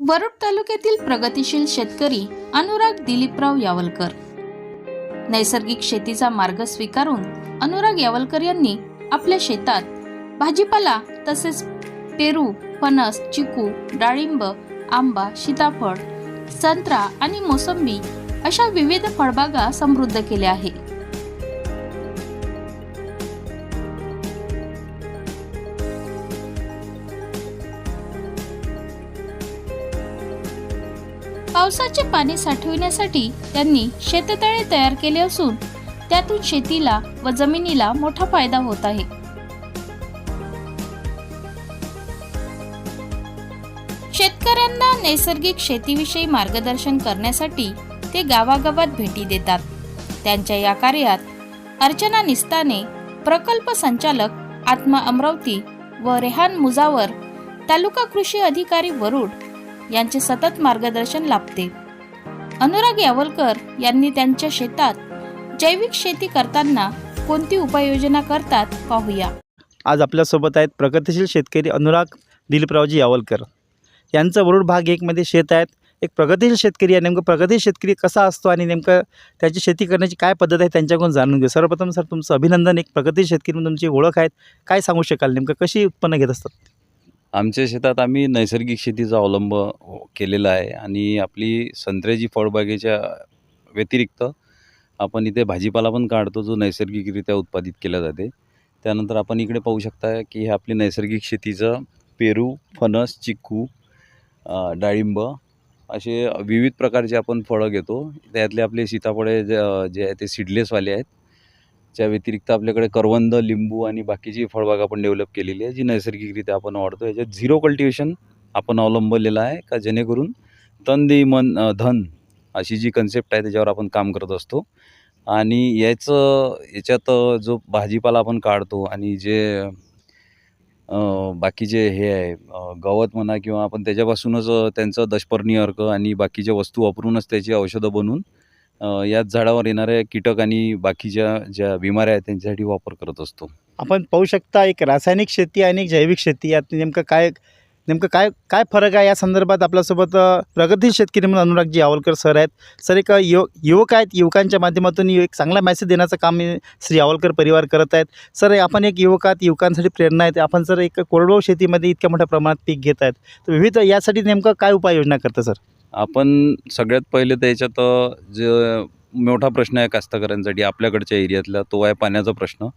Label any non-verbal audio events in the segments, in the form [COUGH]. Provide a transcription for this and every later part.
वरुड तालुक्यातील प्रगतिशील शेतकरी अनुराग दिलीपराव यावलकर. नैसर्गिक शेतीचा मार्ग स्वीकारून अनुराग यावलकर यांनी आपल्या शेतात भाजीपाला तसेच पेरू फणस चिकू डाळिंब आंबा सीताफळ संत्रा आणि मोसंबी अशा विविध फळबागा समृद्ध केल्या आहे पावसाचे पाणी साठविण्यासाठी त्यांनी शेततळे तयार केले असून त्यातून शेतीला व जमिनीला मोठा फायदा होत आहे. शेतकऱ्यांना नैसर्गिक शेतीविषयी मार्गदर्शन करण्यासाठी ते गावागावात भेटी देतात. त्यांच्या या कार्यात अर्चना निस्ताने प्रकल्प संचालक आत्मा अमरावती व रेहान मुजावर तालुका कृषी अधिकारी वरुड यांचे सतत मार्गदर्शन लाभते. अनुराग यावलकर यांनी त्यांच्या शेतात जैविक शेती करताना कोणती उपाययोजना करतात पाहूया. आज आपल्यासोबत आहेत प्रगतिशील शेतकरी अनुराग दिलीपरावजी यावलकर. यांचं वरुड भाग एकमध्ये शेत आहेत. एक प्रगतीशील शेतकरी आहे. नेमकं प्रगती शेतकरी कसा असतो आणि नेमकं त्याची शेती करण्याची काय पद्धत आहे त्यांच्याकडून जाणून घेऊ. सर्वप्रथम सर तुमचं अभिनंदन. एक प्रगती शेतकरी म्हणून तुमची ओळख आहेत. काय सांगू शकाल नेमकं? कशी उत्पन्न घेत असतात? आमच्या शेतात आम्ही नैसर्गिक शेतीचा अवलंब हो, केलेला आहे. आणि आपली संत्र्याची फळबागेच्या व्यतिरिक्त आपण इथे भाजीपाला पण काढतो जो नैसर्गिकरित्या उत्पादित केला जाते. त्यानंतर आपण इकडे पाहू शकता की हे आपली नैसर्गिक शेतीचं पेरू फणस चिक्कू डाळिंब असे विविध प्रकारचे आपण फळं घेतो. त्यातले आपले सीताफळे जे जे आहे ते सीडलेसवाले आहेत. च्या व्यतिरिक्त आपल्याकडे करवंद लिंबू आणि बाकीची फळबाग आपण डेव्हलप केलेली आहे जी नैसर्गिकरित्या आपण वाढतो याच्यात झिरो कल्टिवेशन आपण अवलंबलेलं आहे का? जेणेकरून तन दे मन धन अशी जी कन्सेप्ट आहे त्याच्यावर आपण काम करत असतो. आणि याचं याच्यात जो भाजीपाला आपण काढतो आणि जे बाकीचे हे आहे गवत म्हणा किंवा आपण त्याच्यापासूनच त्यांचं दशपर्णी अर्क आणि बाकीच्या वस्तू वापरूनच त्याची औषधं बनवून यात याच झाडावर येणाऱ्या कीटक आणि बाकीच्या ज्या बिमाऱ्या आहेत त्यांच्यासाठी वापर करत असतो. आपण पाहू शकता एक रासायनिक शेती आणि एक जैविक शेती यात नेमकं काय नेमकं काय काय फरक आहे या संदर्भात आपल्यासोबत प्रगती शेतकरी म्हणून अनुरागजी आवलकर सर आहेत. सर एक युवक युवक आहेत युवकांच्या माध्यमातून एक चांगला मेसेज देण्याचं काम श्री आवलकर परिवार करत आहेत. सर आपण एक युवक आहात युवकांसाठी प्रेरणा आहेत आपण सर एक कोरडवाहू शेतीमध्ये इतक्या मोठ्या प्रमाणात पीक घेत आहेत. तर विविध यासाठी नेमकं काय उपाययोजना करतं सर? आपण सगळ्यात पहिले तर याच्यात जे मोठा प्रश्न आहे कास्तकऱ्यांसाठी आपल्याकडच्या एरियातला तो आहे पाण्याचा प्रश्न.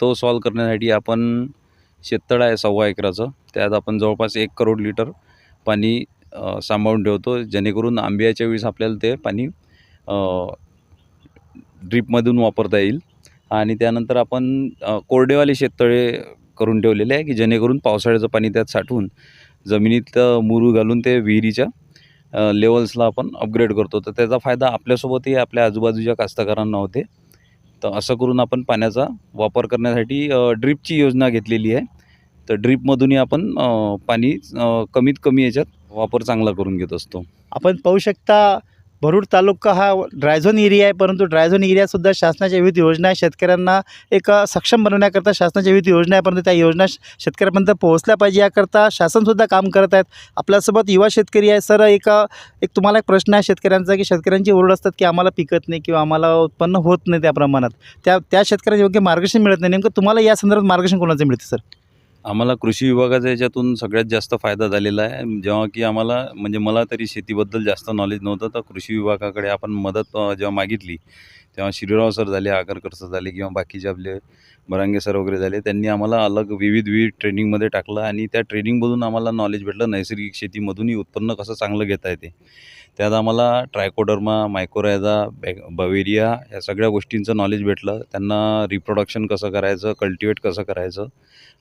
तो सॉल्व करण्यासाठी आपण शेततळ आहे सव्वा एकराचं. त्यात आपण जवळपास एक करोड लिटर पाणी सांभाळून ठेवतो. जेणेकरून आंब्याच्या वेळेस आपल्याला ते पाणी ड्रीपमधून वापरता येईल. आणि त्यानंतर आपण कोरडेवाले शेततळे करून ठेवलेले आहे की जेणेकरून पावसाळ्याचं पाणी त्यात साठवून जमिनीत मुरू घालून ते विहिरीच्या लेवल्सला आपण अपग्रेड करतो. तर त्याचा फायदा आपल्यासोबतही आपल्या आजूबाजूच्या कास्तकारांना होते. तर असं करून आपण पाण्याचा वापर करण्यासाठी ड्रीपची योजना घेतलेली आहे. तर ड्रीपमधूनही आपण पाणी कमीत कमी याच्यात वापर चांगला करून घेत असतो. आपण पाहू शकता भरूड तालुका हा ड्रायझोन एरिया आहे परंतु ड्रायझोन एरियासुद्धा शासनाच्या विविध योजना आहे शेतकऱ्यांना एक सक्षम बनवण्याकरता शासनाच्या विविध योजना आहे परंतु त्या योजना शेतकऱ्यापर्यंत पोहोचल्या पाहिजे याकरता शासनसुद्धा काम करत आहेत. आपल्यासोबत युवा शेतकरी आहे. सर एक एक तुम्हाला एक प्रश्न आहे शेतकऱ्यांचा की शेतकऱ्यांची ओरड असतात की आम्हाला पिकत नाही किंवा आम्हाला उत्पन्न होत नाही त्या प्रमाणात. त्या त्या शेतकऱ्यांना योग्य मार्गदर्शन मिळत नाही. नेमकं तुम्हाला या संदर्भात मार्गदर्शन कोणाचं मिळते सर? आम्हाला कृषी विभागाचा याच्यातून सगळ्यात जास्त फायदा झालेला आहे. जेव्हा की आम्हाला म्हणजे मला तरी शेतीबद्दल जास्त नॉलेज नव्हतं. तर कृषी विभागाकडे आपण मदत जेव्हा मागितली तेव्हा शिरीराव सर झाले आगरकर सर झाले किंवा बाकीचे आपले बरांगे सर वगैरे झाले त्यांनी आम्हाला अलग विविध विविध ट्रेनिंगमध्ये टाकलं आणि त्या ट्रेनिंगमधून आम्हाला नॉलेज भेटलं. नैसर्गिक शेतीमधूनही उत्पन्न कसं चांगलं घेता येते. त्यात आम्हाला ट्रायकोडर्मा मायकोरायझा बॅ बवेरिया या सगळ्या गोष्टींचं नॉलेज भेटलं. त्यांना रिप्रोडक्शन कसं करायचं कल्टिवेट कसं करायचं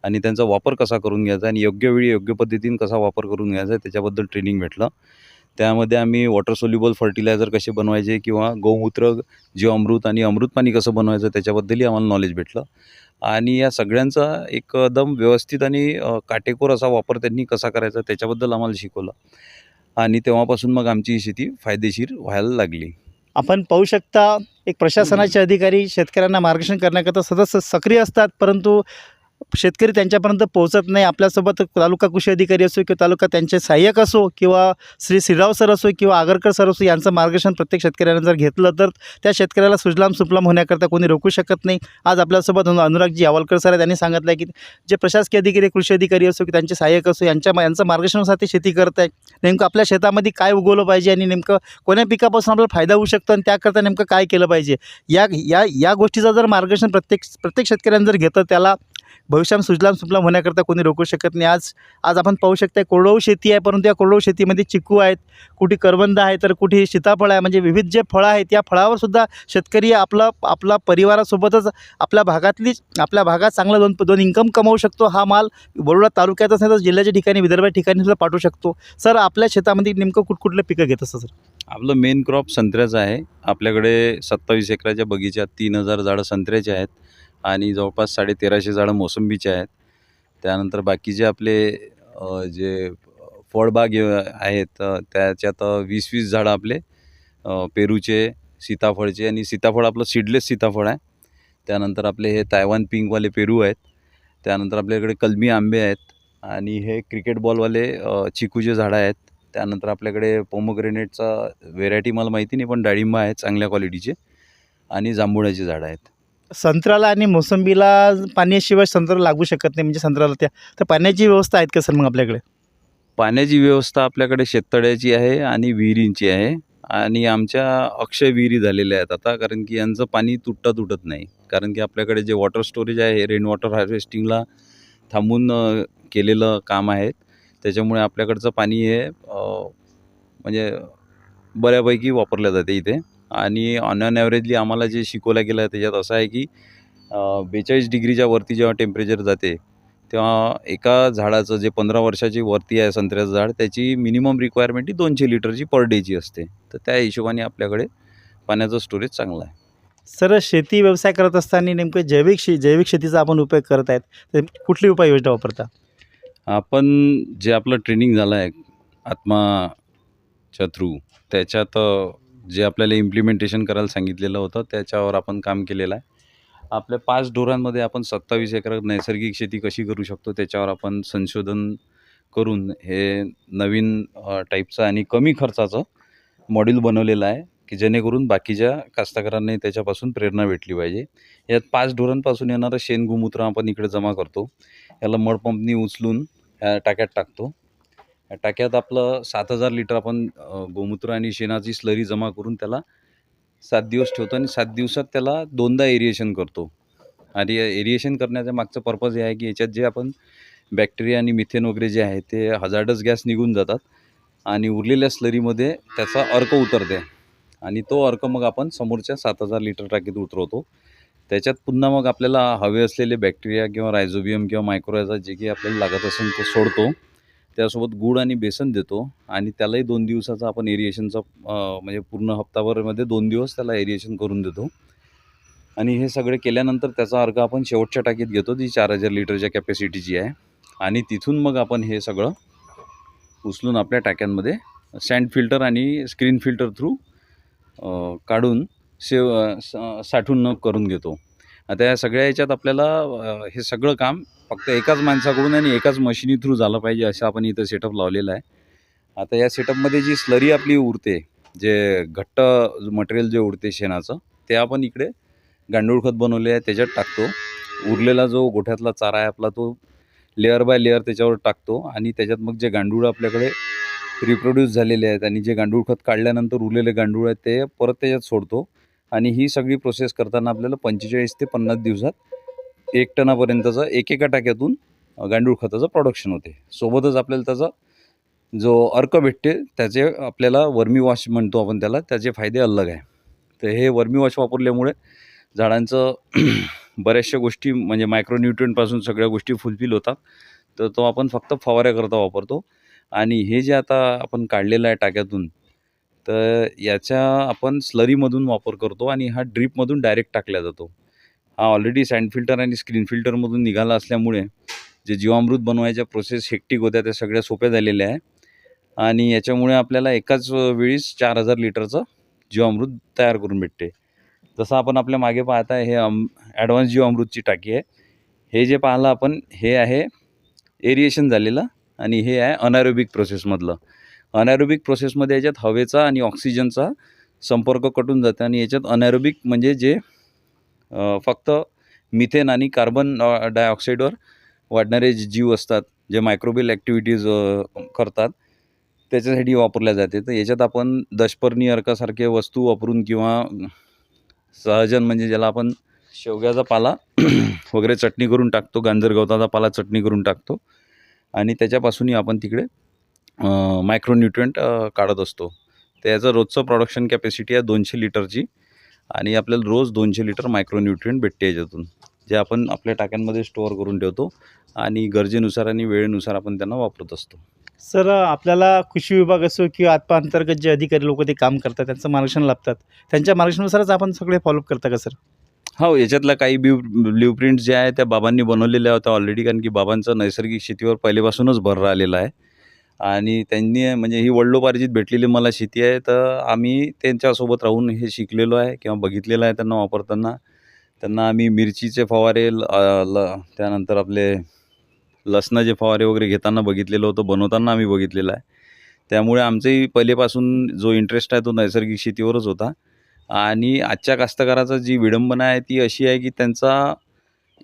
आणि त्यांचा वापर कसा करून घ्यायचा आणि योग्य वेळी योग्य पद्धतीने कसा वापर करून घ्यायचा त्याच्याबद्दल ट्रेनिंग भेटलं. त्यामध्ये आम्ही वॉटर सोल्युबल फर्टिलायझर कसे बनवायचे किंवा गोमूत्र जीवामृत आणि अमृत पाणी कसं बनवायचं त्याच्याबद्दलही आम्हाला नॉलेज भेटलं. आणि या सगळ्यांचा एकदम व्यवस्थित आणि काटेकोर असा वापर त्यांनी कसा करायचा त्याच्याबद्दल आम्हाला शिकवलं. आणि तेव्हापासून मग आमची ही शेती फायदेशीर व्हायला लागली. आपण पाहू शकता एक प्रशासनाचे अधिकारी शेतकऱ्यांना मार्गदर्शन करण्याकरता सतत सक्रिय असतात परंतु शेतकरी त्यांच्यापर्यंत पोहोचत नाही. आपल्यासोबत तालुका कृषी अधिकारी असो किंवा तालुका त्यांचे सहाय्यक असो किंवा श्री श्रीराव सर असो किंवा आगरकर सर असो यांचं मार्गदर्शन प्रत्येक शेतकऱ्यानं जर घेतलं तर त्या शेतकऱ्याला सुजलाम सुफलाम होण्याकरता कोणी रोखू शकत नाही. आज आपल्यासोबत अनुरागजी आवलकर सर आहे त्यांनी सांगितलं आहे की जे प्रशासकीय अधिकारी कृषी अधिकारी असो की त्यांचे सहाय्यक असो यांच्या यांचं मार्गदर्शनानुसार ते शेती करत आहे. नेमकं आपल्या शेतामध्ये काय उगवलं पाहिजे आणि नेमकं कोण्या पिकापासून आपल्याला फायदा होऊ शकतो आणि त्याकरता नेमकं काय केलं पाहिजे? या या या गोष्टीचं जर मार्गदर्शन प्रत्येक प्रत्येक शेतकऱ्यानं जर घेतं त्याला भविष्यात सुजलाम सुफलाम होण्याकरता कोणी रोखू शकत नाही. आज आज आपण पाहू शकता कोरडवाहू शेती आहे परंतु या कोरडवू शेतीमध्ये चिकू आहेत कुठे करवंद आहे तर कुठे सीताफळ आहे म्हणजे विविध जे फळं आहेत या फळावर सुद्धा शेतकरी आपला आपला परिवारासोबतच आपल्या भागातली आपल्या भागात चांगला दोन दोन इन्कम कमावू शकतो. हा माल बरोडा तालुक्यातच नाही तर जिल्ह्याच्या ठिकाणी विदर्भाच्या ठिकाणी सुद्धा पाठवू शकतो. सर आपल्या शेतामध्ये नेमकं कुठकुठलं पिकं घेत असतं सर? आपलं मेन क्रॉप संत्र्याचं आहे. आपल्याकडे सत्तावीस एकराच्या बगीच्यात तीन हजार झाडं संत्र्याचे आहेत. आणि जवळपास साडे तेराशे झाडं मोसंबीचे आहेत. त्यानंतर बाकीचे आपले जे फळबाग आहेत त्याच्यात वीस वीस झाडं आपले पेरूचे सीताफळचे आणि सीताफळ आपलं सीडलेस सीताफळ आहे. त्यानंतर आपले हे तायवान पिंकवाले पेरू आहेत. त्यानंतर आपल्याकडे कलमी आंबे आहेत आणि हे क्रिकेट बॉलवाले चिकूचे झाडं आहेत. त्यानंतर आपल्याकडे पोमोग्रेनेटचा व्हेरायटी मला माहिती नाही पण डाळिंब आहेत चांगल्या क्वालिटीचे आणि जांभुळ्याचे झाडं आहेत. संत्र्याला आणि मोसंबीला पाण्याशिवाय संत्रा लागू शकत नाही म्हणजे संत्र्याला त्या तर पाण्याची व्यवस्था आहेत का सर मग आपल्याकडे? पाण्याची व्यवस्था आपल्याकडे शेततळ्याची आहे आणि विहिरींची आहे आणि आमच्या अक्षय विहिरी झालेल्या आहेत आता कारण की यांचं पाणी तुटता तुटत नाही. कारण की आपल्याकडे जे वॉटर स्टोरेज आहे हे रेन वॉटर हार्वेस्टिंगला थांबून केलेलं काम आहे. त्याच्यामुळे आपल्याकडचं पाणी हे म्हणजे बऱ्यापैकी वापरलं जाते इथे. आणि ऑन ऑन ॲव्हरेजली आम्हाला जे शिकवलं गेलं त्याच्यात असं आहे की बेचाळीस डिग्रीच्या वरती जेव्हा टेम्परेचर जाते तेव्हा एका झाडाचं जे पंधरा वर्षाची वरती आहे संत्र्याचं झाड त्याची मिनिमम रिक्वायरमेंट ही दोनशे लिटरची पर डेची असते. तर त्या हिशोबाने आपल्याकडे पाण्याचं स्टोरेज चांगलं आहे. सर शेती व्यवसाय करत असताना नेमकं जैविक शे जैविक शेतीचा आपण उपयोग करत आहेत तर कुठली उपाययोजना वापरता? आपण जे आपलं ट्रेनिंग झालं आहे आत्माच्या थ्रू त्याच्यात जे आपल्याला इम्प्लिमेंटेशन करायला सांगितलेलं होतं त्याच्यावर आपण काम केलेलं आहे. आपल्या पाच ढोरांमध्ये आपण सत्तावीस एकर नैसर्गिक शेती कशी करू शकतो त्याच्यावर आपण संशोधन करून हे नवीन टाईपचं आणि कमी खर्चाचं मॉड्यूल बनवलेलं आहे की जेणेकरून बाकीच्या कास्तकारांनी त्याच्यापासून प्रेरणा भेटली पाहिजे. यात पाच ढोरांपासून येणारं शेण गोमूत्र आपण इकडे जमा करतो. याला मडपंपनी उचलून टाक्यात टाकतो. टाक्यात आपलं सात हजार लिटर आपण गोमूत्र आणि शेणाची स्लरी जमा करून त्याला सात दिवस ठेवतो आणि सात दिवसात त्याला दोनदा एरिएशन करतो. आणि एरिएशन करण्याचा मागचं पर्पज हे आहे की याच्यात जे आपण बॅक्टेरिया आणि मिथेन वगैरे जे आहे ते हजार्डस गॅस निघून जातात आणि उरलेल्या स्लरीमध्ये त्याचा अर्क उतरते. आणि तो अर्क मग आपण समोरच्या सात हजार लिटर टाकीत उतरवतो. त्याच्यात पुन्हा मग आपल्याला हवे असलेले बॅक्टेरिया किंवा रायझोबियम किंवा मायक्रोरायझा जे काही आपल्याला लागत असेल ते सोडतो. त्यासोबत गूळ आणि बेसन देतो आणि त्यालाही दोन दिवसाचा आपण एरिएशनचा म्हणजे पूर्ण हप्ताभरमध्ये दोन दिवस त्याला एरिएशन करून देतो. आणि हे सगळे केल्यानंतर त्याचा अर्ग आपण शेवटच्या टाकीत घेतो जी चार हजार लिटरच्या कॅपॅसिटीची आहे. आणि तिथून मग आपण हे सगळं उचलून आपल्या टाक्यांमध्ये सँड फिल्टर आणि स्क्रीन फिल्टर थ्रू काढून सेव अ, स- साठवून करून घेतो. आता या सगळ्या याच्यात आपल्याला हे सगळं काम फक्त एकाच माणसाकडून आणि एकाच मशिनी थ्रू झालं पाहिजे असं आपण इथं सेटअप लावलेलं आहे. आता या सेटअपमध्ये जी स्लरी आपली उरते जे घट्ट मटेरियल जे उरते शेणाचं ते आपण इकडे गांडूळ खत बनवले आहे त्याच्यात टाकतो. उरलेला जो गोठ्यातला चारा आहे आपला तो लेअर बाय लेअर त्याच्यावर टाकतो आणि त्याच्यात मग जे गांडूळ आपल्याकडे रिप्रोड्यूस झालेले आहेत आणि जे गांडूळ खत काढल्यानंतर उरलेले गांडूळ आहेत ते परत त्याच्यात सोडतो. आणि ही सगळी प्रोसेस करताना आपल्याला पंचेचाळीस ते पन्नास दिवसात एक टनापर्यंतचं एकेका टाक्यातून गांडूळ खताचं प्रोडक्शन होते. सोबतच आपल्याला त्याचा जो अर्क भेटते त्याचे आपल्याला वर्मी वॉश म्हणतो आपण त्याला त्याचे फायदे अलग आहे. तर हे वर्मी वॉश वापरल्यामुळे झाडांचं [CLEARS THROAT] बऱ्याचशा गोष्टी म्हणजे मायक्रोन्युट्रियनपासून सगळ्या गोष्टी फुलफिल होतात. तर तो आपण फक्त फवाऱ्याकरता वापरतो. आणि हे जे आता आपण काढलेलं आहे टाक्यातून तर याच्या आपण स्लरीमधून वापर करतो आणि हा ड्रीपमधून डायरेक्ट टाकला जातो. हा ऑलरेडी सँड फिल्टर आणि स्क्रीन फिल्टरमधून निघाला असल्यामुळे जे जीवामृत बनवायच्या प्रोसेस हेक्टिक होत्या त्या सगळ्या सोप्या झालेल्या आहे. आणि याच्यामुळे आपल्याला एकाच वेळीस चार हजार लिटरचं जीवामृत तयार करून भेटते. जसं आपण आपल्या मागे पाहता हे अम ॲडव्हान्स जीवामृतची टाकी आहे. हे जे पाहिलं आपण हे आहे एरिएशन झालेलं आणि हे आहे अनॅरोबिक प्रोसेसमधलं अनॅरोबिक प्रोसेसमध्ये याच्यात हवेचा आणि ऑक्सिजनचा संपर्क कटून जातं आणि याच्यात अनॅरोबिक म्हणजे जे फक्त मिथेन आणि कार्बन डायऑक्साईडवर वाढणारे जे जीव असतात जे मायक्रोबियल ॲक्टिव्हिटीज करतात त्याच्यासाठी वापरल्या जाते. तर याच्यात आपण दशपर्णी अर्कासारखे वस्तू वापरून किंवा सहजन म्हणजे ज्याला आपण शेवग्याचा पाला [CLEARS THROAT] वगैरे चटणी करून टाकतो गांजर गवताचा पाला चटणी करून टाकतो आणि त्याच्यापासूनही आपण तिकडे मायक्रोन्युट्रियंट काढत असतो. तर याचं रोजचं प्रोडक्शन कॅपॅसिटी आहे दोनशे लिटरची. आणि आपल्याला रोज दोनशे लिटर मायक्रोन्युट्रियंट भेटते याच्यातून जे आपण आपल्या टाक्यांमध्ये स्टोअर करून ठेवतो आणि गरजेनुसार आणि वेळेनुसार आपण त्यांना वापरत असतो. सर आपल्याला कृषी विभाग असो किंवा आत्मा अंतर्गत जे अधिकारी लोक ते काम करतात त्यांचं मार्गदर्शन लाभतात. त्यांच्या मार्गदर्शनानुसारच आपण सगळे फॉलोअप करता का सर? हो याच्यातल्या काही ब्ल्यू ब्ल्यू प्रिंट जे आहे त्या बाबांनी बनवलेल्या होत्या ऑलरेडी कारण की बाबांचं नैसर्गिक शेतीवर पहिलेपासूनच भर राहिलेला आहे. आणि त्यांनी म्हणजे ही वडिलोपार्जित भेटलेली मला शेती आहे तर आम्ही त्यांच्यासोबत राहून हे शिकलेलो आहे किंवा बघितलेलं आहे त्यांना वापरताना. त्यांना आम्ही मिरचीचे फवारे ल ल त्यानंतर आपले लसणाचे फवारे वगैरे घेताना बघितलेलं होतं बनवताना आम्ही बघितलेलं आहे. त्यामुळे आमचंही पहिलेपासून जो इंटरेस्ट आहे तो नैसर्गिक शेतीवरच होता. आणि आजच्या कास्तकाराचा जी विडंबना आहे ती अशी आहे की त्यांचा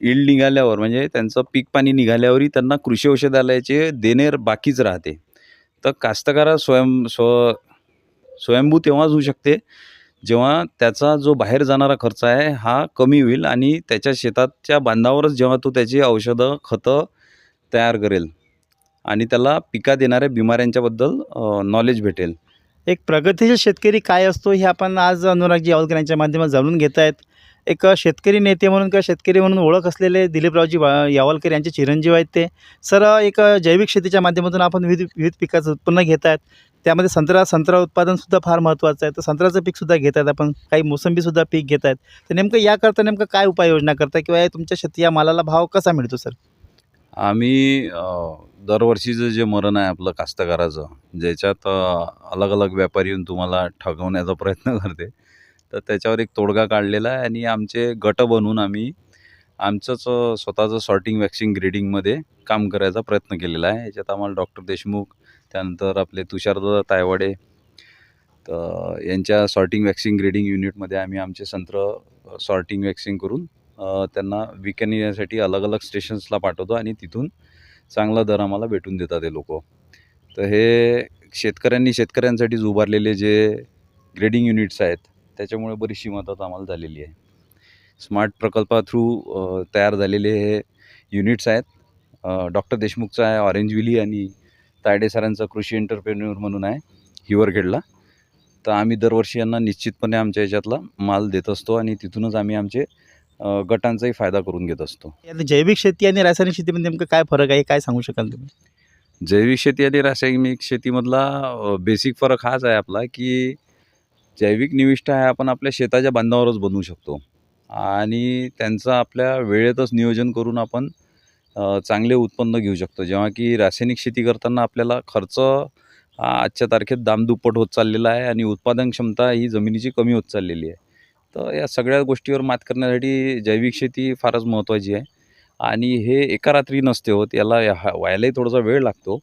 इल्ड निघाल्यावर म्हणजे त्यांचं पीक पाणी निघाल्यावरही त्यांना कृषी औषधालयाचे देणे बाकीच राहते. तर कास्तकारा स्वयं स्व स्वयंभू तेव्हाच होऊ शकते जेव्हा त्याचा जो बाहेर जाणारा खर्च आहे हा कमी होईल आणि त्याच्या शेताच्या बांधावरच जेव्हा तो त्याची औषधं खतं तयार करेल आणि त्याला पिकात येणाऱ्या बिमाऱ्यांच्याबद्दल नॉलेज भेटेल. एक प्रगतीशील शेतकरी काय असतो हे आपण आज अनुरागजी यावलकर यांच्या माध्यमात जाणून घेत आहेत. एक शेतकरी नेते म्हणून किंवा शेतकरी म्हणून ओळख असलेले दिलीपरावजी वा- यावलकर यांचे चिरंजीव आहेत ते. सर एक जैविक शेतीच्या माध्यमातून आपण विविध विविध पिकाचं उत्पन्न घेत आहेत. त्यामध्ये संत्रा संत्रा उत्पादनसुद्धा फार महत्त्वाचं आहे. तर संत्र्याचं पीकसुद्धा घेत आहेत आपण. काही मोसंबीसुद्धा पीक घेत आहेत. तर नेमकं याकरता नेमकं काय उपाययोजना करता किंवा तुमच्या शेती या मालाला भाव कसा मिळतो सर? आम्ही दरवर्षीचं जे मरण आहे आपलं कास्तकाराचं ज्याच्यात अलग अलग व्यापारी येऊन तुम्हाला ठगवण्याचा प्रयत्न करते. तर त्याच्यावर एक तोडगा काढलेला आहे आणि आमचे गट बनवून आम्ही आमचंच स्वतःचं सॉर्टिंग वॅक्सिंग ग्रेडिंगमध्ये काम करायचा प्रयत्न केलेला आहे. याच्यात आम्हाला डॉक्टर देशमुख त्यानंतर आपले तुषारदादा तायवाडे तर यांच्या सॉर्टिंग वॅक्सिंग ग्रेडिंग युनिटमध्ये आम्ही आमचे संत्र सॉर्टिंग वॅक्सिंग करून त्यांना विकन येण्यासाठी अलग अलग स्टेशन्सला पाठवतो आणि तिथून चांगला दर आम्हाला भेटून देतात हे लोक. तर हे शेतकऱ्यांनी शेतकऱ्यांसाठीच उभारलेले जे ग्रेडिंग युनिट्स आहेत त्याच्यामुळे बरीचशी मदत आम्हाला झालेली आहे. स्मार्ट प्रकल्पा थ्रू तयार झालेले हे युनिट्स आहेत. डॉक्टर देशमुखचं आहे ऑरेंज विली आणि तायडे सरांचा कृषी एंटरप्रेन्युअर म्हणून आहे हिवरखेडला. तर आम्ही दरवर्षी यांना निश्चितपणे आमच्या याच्यातला माल देत असतो आणि तिथूनच आम्ही आमचे गटांचाही फायदा करून घेत असतो. जैविक शेती आणि रासायनिक शेतीमध्ये नेमकं काय फरक आहे काय सांगू शकाल तुम्ही? जैविक शेती आणि रासायनिक शेतीमधला बेसिक फरक हाच आहे आपला की जैविक निविष्ठा ह्या आपण आपल्या शेताच्या बांधावरच बनवू शकतो. आणि त्यांचं आपल्या वेळेतच नियोजन करून आपण चांगले उत्पन्न घेऊ शकतो. जेव्हा की रासायनिक शेती करताना आपल्याला खर्च हा आजच्या तारखेत दामदुप्पट होत चाललेला आहे आणि उत्पादन क्षमता ही जमिनीची कमी होत चाललेली आहे. तर या सगळ्या गोष्टीवर मात करण्यासाठी जैविक शेती फारच महत्त्वाची आहे. आणि हे एका रात्री नसते होत याला हा- व्हायलाही थोडासा वेळ लागतो.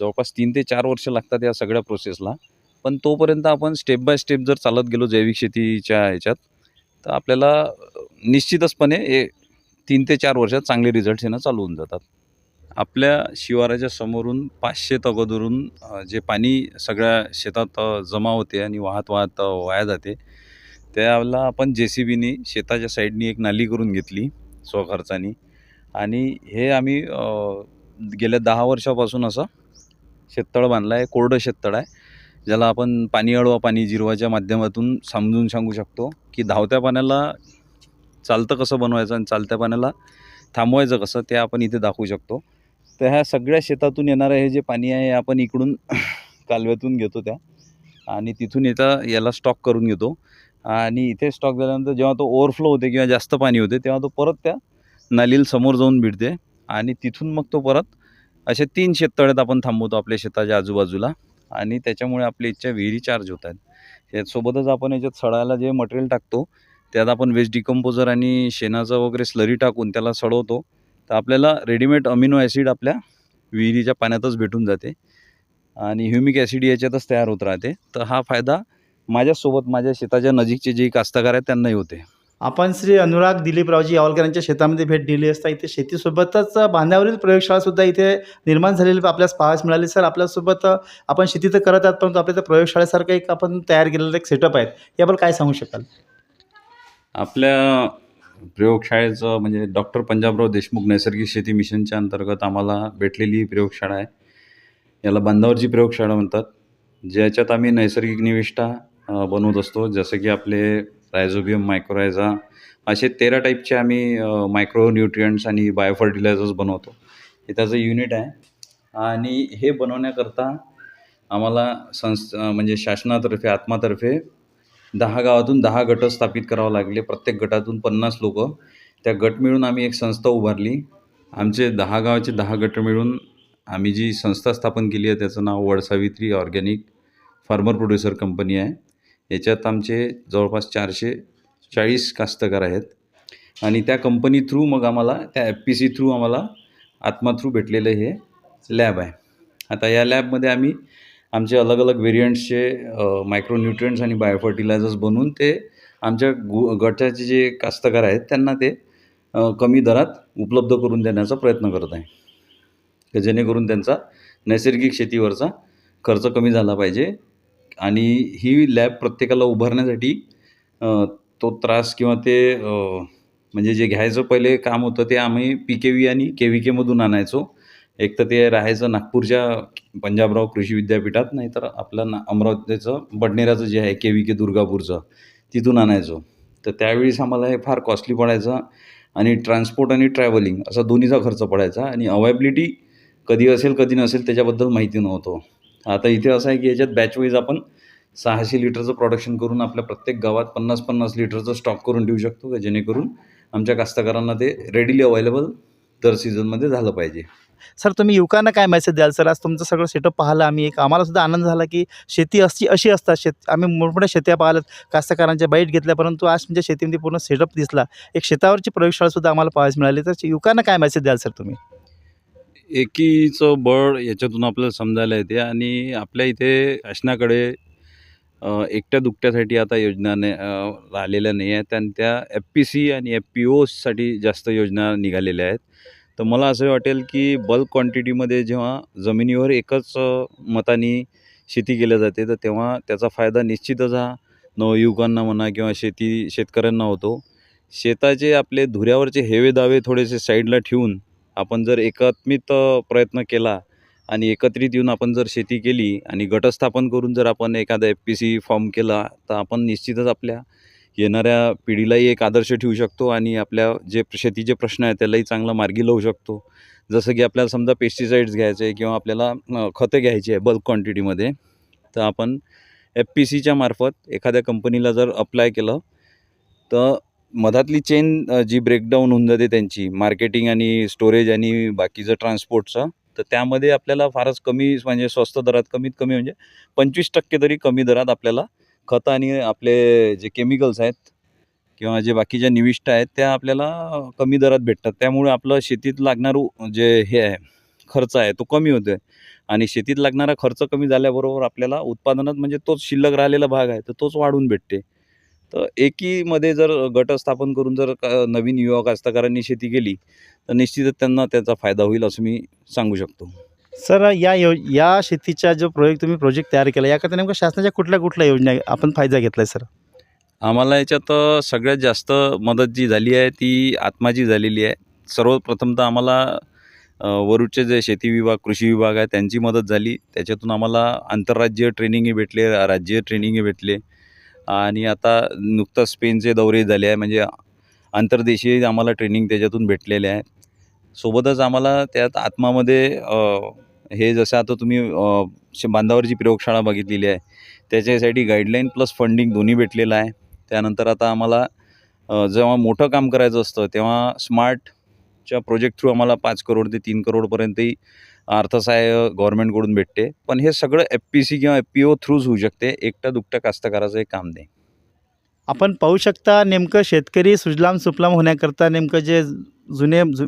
जवळपास तीन ते चार वर्ष लागतात या सगळ्या प्रोसेसला पण तोपर्यंत आपण स्टेप बाय स्टेप जर चालत गेलो जैविक शेतीच्या ह्याच्यात तर आपल्याला निश्चितचपणे हे तीन ते चार वर्षात चांगले रिझल्ट येणं चालू होऊन जातात. आपल्या शिवाराच्या समोरून पाचशे तगोदरून जे पाणी सगळ्या शेतात जमा होते आणि वाहत वाहत वाया जाते त्याला आपण जे सी बीने शेताच्या साईडनी एक नाली करून घेतली स्वखर्चानी. आणि हे आम्ही गेल्या दहा वर्षापासून असं शेततळ बांधलं आहे कोरडं शेततळ आहे. ज्याला आपण पाणी अडवा पाणी जिरवाच्या माध्यमातून समजून सांगू शकतो की धावत्या पाण्याला चालतं कसं बनवायचं आणि चालत्या पाण्याला थांबवायचं कसं ते आपण इथे दाखवू शकतो. तर ह्या सगळ्या शेतातून येणारं हे जे पाणी आहे हे आपण इकडून [CLEARS THROAT] कालव्यातून घेतो त्या. आणि तिथून येता याला स्टॉक करून घेतो. आणि इथे स्टॉक झाल्यानंतर जेव्हा तो ओव्हरफ्लो होते किंवा जास्त पाणी होते तेव्हा तो परत त्या नालीला समोर जाऊन भिडते. आणि तिथून मग तो परत असे तीन शेततळ्यात आपण थांबवतो आपल्या शेताच्या आजूबाजूला. आणि त्याच्यामुळे आपल्या इथच्या विहिरी चार्ज होत आहेत. यासोबतच आपण याच्यात सडायला जे मटेरियल टाकतो त्यात आपण वेस्ट डिकम्पोजर आणि शेणाचं वगैरे स्लरी टाकून त्याला सडवतो तर आपल्याला रेडीमेड अमिनो ॲसिड आपल्या विहिरीच्या पाण्यातच भेटून जाते. आणि ह्युमिक ॲसिड याच्यातच तयार होत राहते. तर हा फायदा माझ्यासोबत माझ्या शेताच्या नजीकचे जे कास्तकार आहेत त्यांनाही होते. आपण श्री अनुराग दिलीपरावजी यावलकरांच्या शेतामध्ये भेट दिली असता इथे शेतीसोबतच बांधावरील प्रयोगशाळासुद्धा इथे निर्माण झालेली आपल्यास पाहायस मिळाली. सर आपल्यासोबत आपण शेती तर करत आहात परंतु आपल्या तर प्रयोगशाळेसारखं एक आपण तयार केलेलं एक सेटअप आहे. याबद्दल काय सांगू शकाल? आपल्या प्रयोगशाळेचं म्हणजे डॉक्टर पंजाबराव देशमुख नैसर्गिक शेती मिशनच्या अंतर्गत आम्हाला भेटलेली ही प्रयोगशाळा आहे. याला बांधावरची प्रयोगशाळा म्हणतात. ज्याच्यात आम्ही नैसर्गिक निविष्ठा बनवत असतो. जसं की आपले रायझोबियम मायक्रोरायझा असे तेरा टाईपचे आम्ही मायक्रो न्यूट्रियंट्स आणि बायोफर्टिलायझर्स बनवतो. हे त्याचं युनिट आहे. आणि हे बनवण्याकरता आम्हाला संस् म्हणजे शासनातर्फे आत्मातर्फे दहा गावातून दहा गट स्थापित करावं लागले. प्रत्येक गटातून पन्नास लोक. त्या गट मिळून आम्ही एक संस्था उभारली. आमचे दहा गावाचे दहा गट मिळून आम्ही जी संस्था स्थापन केली आहे त्याचं नाव Vadsavitri organic farmer producer company आहे. याच्यात आमचे जवळपास चारशे चाळीस कास्तकार आहेत. आणि त्या कंपनी थ्रू मग आम्हाला त्या एफ पी सी थ्रू आम्हाला आत्मा थ्रू भेटलेलं हे लॅब आहे. आता या लॅबमध्ये आम्ही आमचे अलग अलग व्हेरियंट्सचे मायक्रोन्युट्रियंट्स आणि बायोफर्टिलायझर्स बनवून ते आमच्या गु गटाचे जे कास्तकार आहेत त्यांना ते कमी दरात उपलब्ध करून देण्याचा प्रयत्न करत आहे. जेणेकरून त्यांचा नैसर्गिक शेतीवरचा खर्च कमी झाला पाहिजे. आणि ही लॅब प्रत्येकाला उभारण्यासाठी तो त्रास किंवा ते म्हणजे जे घ्यायचं पहिले काम होतं ते आम्ही पी के व्ही आणि के व्ही केमधून आणायचो. एक तर ते राहायचं नागपूरच्या पंजाबराव कृषी विद्यापीठात नाहीतर आपलं ना अमरावतीचं बडनेराचं जे आहे के व्ही के दुर्गापूरचं तिथून आणायचो. तर त्यावेळेस आम्हाला हे फार कॉस्टली पडायचं आणि ट्रान्सपोर्ट आणि ट्रॅव्हलिंग असा दोन्हीचा खर्च पडायचा आणि अवेबिलिटी कधी असेल कधी नसेल त्याच्याबद्दल माहिती नव्हतं. आता इथे असं आहे की याच्यात बॅचवाईज आपण सहाशे लिटरचं प्रोडक्शन करून आपल्या प्रत्येक गावात पन्नास पन्नास लिटरचं स्टॉक करून ठेवू शकतो का? जेणेकरून आमच्या कास्तकारांना ते रेडीली अवेलेबल दर सीझनमध्ये झालं पाहिजे. सर तुम्ही युवकांना काय मेसेज द्याल? सर आज तुमचं सगळं सेटअप पाहिलं आम्ही एक आम्हाला सुद्धा आनंद झाला की शेती अशी अशी असतात. शेत आम्ही मोठमोठ्या शेत्या पाहिल्यात कास्तकारांच्या बाईट घेतल्या परंतु आज तुमच्या शेतीमध्ये पूर्ण सेटअप दिसला. एक शेतावरची प्रयोगशाळासुद्धा आम्हाला पाहायला मिळाली. तर युवकांना काय मेसेज द्याल सर तुम्ही? एकीचं बळ याच्यातून आपल्याला समजायला येते आणि आपल्या इथे शासनाकडे एकट्या दुकट्यासाठी आता योजना ने राहिलेल्या नाही आहेत आणि त्या एफ पी सी आणि एफ पी ओसाठी जास्त योजना निघालेल्या आहेत. तर मला असं वाटेल की बल्क क्वांटिटीमध्ये जेव्हा जमिनीवर एकच मतानी शेती केल्या जाते तर तेव्हा त्याचा फायदा निश्चितच हा नवयुवकांना म्हणा किंवा शेती शेतकऱ्यांना होतो. शेताचे आपले धुऱ्यावरचे हेवे दावे थोडेसे साईडला ठेवून आपण जर एकात्मित प्रयत्न केला आणि एकत्रित येऊन आपण जर शेती केली आणि गटस्थापन करून जर आपण एखादा एफ पी सी फॉर्म केला तर आपण निश्चितच आपल्या येणाऱ्या पिढीलाही एक आदर्श ठेवू शकतो आणि आपल्या जे शेतीचे प्रश्न आहेत त्यालाही चांगला मार्गी लावू शकतो. जसं की आपल्याला समजा पेस्टिसाईड्स घ्यायचे आहे किंवा आपल्याला खतं खते घ्यायची आहे बल्क क्वांटिटीमध्ये तर आपण एफ पी सीच्या मार्फत एखाद्या कंपनीला जर अप्लाय केलं तर मधातली चेन जी ब्रेकडाऊन होऊन जाते त्यांची मार्केटिंग आणि स्टोरेज आणि बाकीचं ट्रान्सपोर्टचं तर त्यामध्ये आपल्याला फारच कमी म्हणजे स्वस्त दरात कमीत कमी म्हणजे पंचवीस टक्के तरी कमी दरात आपल्याला खतं आणि आपले जे केमिकल्स आहेत किंवा जे बाकीच्या निविष्ट आहेत त्या आपल्याला कमी दरात भेटतात. त्यामुळे आपलं शेतीत लागणारं जे हे आहे खर्च आहे तो कमी होतो आहे आणि शेतीत लागणारा खर्च कमी झाल्याबरोबर आपल्याला उत्पादनात म्हणजे तोच शिल्लक राहिलेला भाग आहे तर तोच वाढून भेटते. तर एकीमध्ये जर गट स्थापन करून जर क- नवीन युवा कास्तकारांनी शेती केली तर निश्चितच त्यांना त्याचा फायदा होईल असं मी सांगू शकतो. सर या यो या शेतीचा जो प्रोजेक्ट तुम्ही प्रोजेक्ट तयार केला याकरता नेमकं शासनाच्या कुठल्या कुठल्या योजना आपण फायदा घेतला आहे सर? आम्हाला याच्यात सगळ्यात जास्त मदत जी झाली आहे ती आत्माची झालेली आहे. सर्वप्रथम तर आम्हाला वरुडचे जे शेती विभाग कृषी विभाग आहे त्यांची मदत झाली. त्याच्यातून आम्हाला आंतरराज्यीय ट्रेनिंगही भेटले राज्य ट्रेनिंगही भेटले. आणि आता नुकताच स्पेनचे दौरे झाले आहे. म्हणजे आंतरदेशीय आम्हाला ट्रेनिंग त्याच्यातून भेटलेले आहे. सोबतच आम्हाला त्यात आत्मामध्ये हे जसं आता तुम्ही श- बांधावरची प्रयोगशाळा बघितलेली आहे. त्याच्यासाठी गाईडलाईन प्लस फंडिंग दोन्ही भेटलेलं आहे. त्यानंतर आता आम्हाला जेव्हा मोठं काम करायचं असतं तेव्हा स्मार्टच्या प्रोजेक्ट थ्रू आम्हाला पाच करोड ते तीन करोडपर्यंतही अर्थसहाय्य गव्हर्नमेंटकडून भेटते. पण हे सगळं एफ पी सी किंवा एफ पी ओ थ्रूच होऊ शकते. एकटा दुकटा कास्तकाराचं हे काम नाही. आपण पाहू शकता नेमकं शेतकरी सुजलाम सुफलाम होण्याकरता नेमकं जे जुने जु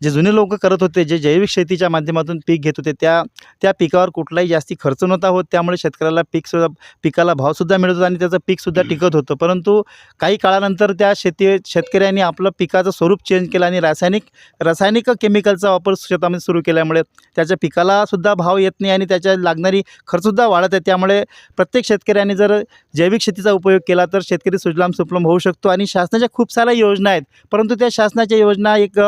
जे जुने लोक करत होते जे जैविक शेतीच्या माध्यमातून पीक घेत होते त्या त्या पिकावर कुठलाही जास्ती खर्च नव्हता होत. त्यामुळे शेतकऱ्याला पीकसुद्धा पिकाला भावसुद्धा मिळत होता आणि त्याचं पीकसुद्धा टिकत होतं. परंतु काही काळानंतर त्या शेती शेतकऱ्यांनी आपलं पिकाचं स्वरूप चेंज केलं आणि रासायनिक रासायनिक केमिकलचा वापर शेतामध्ये सुरू केल्यामुळे त्याच्या पिकाला सुद्धा भाव येत नाही आणि त्याच्या लागणारी खर्चसुद्धा वाढत आहे. त्यामुळे प्रत्येक शेतकऱ्यांनी जर जैविक शेतीचा उपयोग केला तर शेतकरी सुजलाम सुफलाम होऊ शकतो आणि शासनाच्या खूप साऱ्या योजना आहेत. परंतु त्या शासनाच्या योजना एक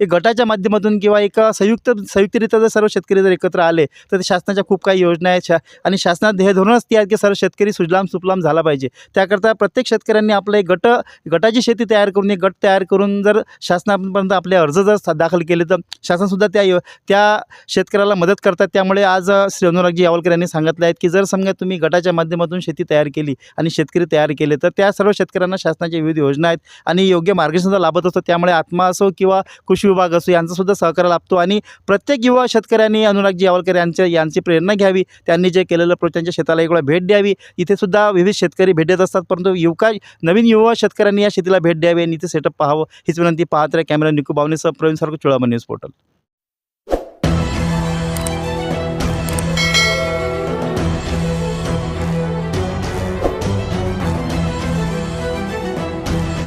एक गटाच्या माध्यमातून किंवा एक संयुक्त संयुक्तरित्या जर सर्व शेतकरी जर एकत्र आले तर शासनाच्या खूप काही योजना आहेत. शा आणि शासनात हे धोरणच ती आहेत की सर्व शेतकरी सुजलाम सुफलाम झाला पाहिजे. त्याकरता प्रत्येक शेतकऱ्यांनी आपलं एक गट गटाची शेती तयार करून एक गट तयार करून जर शासनापर्यंत आपले अर्ज जर दाखल केले तर शासनसुद्धा त्या यो त्या शेतकऱ्याला मदत करतात. त्यामुळे आज श्री अनुरागजी यावलकर यांनी सांगितलं आहे की जर समजा तुम्ही गटाच्या माध्यमातून शेती तयार केली आणि शेतकरी तयार केले तर त्या सर्व शेतकऱ्यांना शासनाच्या विविध योजना आहेत आणि योग्य मार्गदर्शनचा लाभत असतो त्यामुळे आत्मा असो किंवा कृषी विभाग असो यांचासुद्धा सहकार्य लाभतो. आणि प्रत्येक युवा शेतकऱ्यांनी अनुरागजी यावलकर यांच्या यांची प्रेरणा घ्यावी. त्यांनी जे केलेलं प्रो त्यांच्या शेताला एक वेळा भेट द्यावी. इथेसुद्धा विविध शेतकरी भेट देत असतात परंतु युवका नवीन युवा शेतकऱ्यांनी या शेतीला भेट द्यावी आणि इथे सेटअप पाहावं हीच विनंती पाहत राहा. कॅमेरा निकू बावनेसह प्रवीण सारखं चुळामन न्यूज पोर्टल.